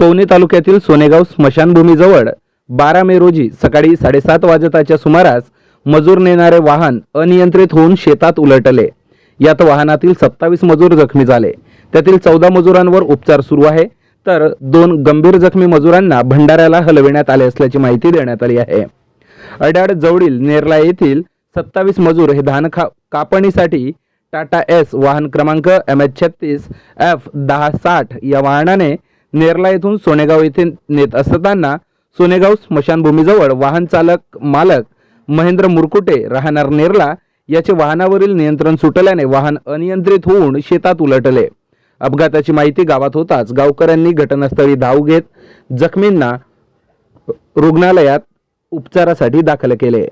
पवनी तालुक्यातील सोनेगाव स्मशानभूमीजवळ बारा मे रोजी सकाळी साडेसात वाजताच्या सुमारास मजूर नेणारे वाहन अनियंत्रित होऊन शेतात उलटले. यात वाहनातील सत्तावीस मजूर जखमी झाले. त्यातील चौदा मजुरांवर उपचार सुरू आहे. तर दोन गंभीर जखमी मजुरांना भंडाऱ्याला हलविण्यात आले असल्याची माहिती देण्यात आली आहे. अड्याड जवळील नेरला येथील सत्तावीस मजूर हे धान खा कापणीसाठी टाटा एस वाहन क्रमांक एम एच छत्तीस एफ दहा साठ या वाहनाने नेरला येथून सोनेगाव येथे नेत असताना सोनेगाव स्मशानभूमीजवळ वाहन चालक मालक महेंद्र मुरकुटे राहणार नेरला याचे वाहनावरील नियंत्रण सुटल्याने वाहन अनियंत्रित होऊन शेतात उलटले. अपघाताची माहिती गावात होताच गावकऱ्यांनी घटनास्थळी धाव घेत जखमींना रुग्णालयात उपचारासाठी दाखल केले.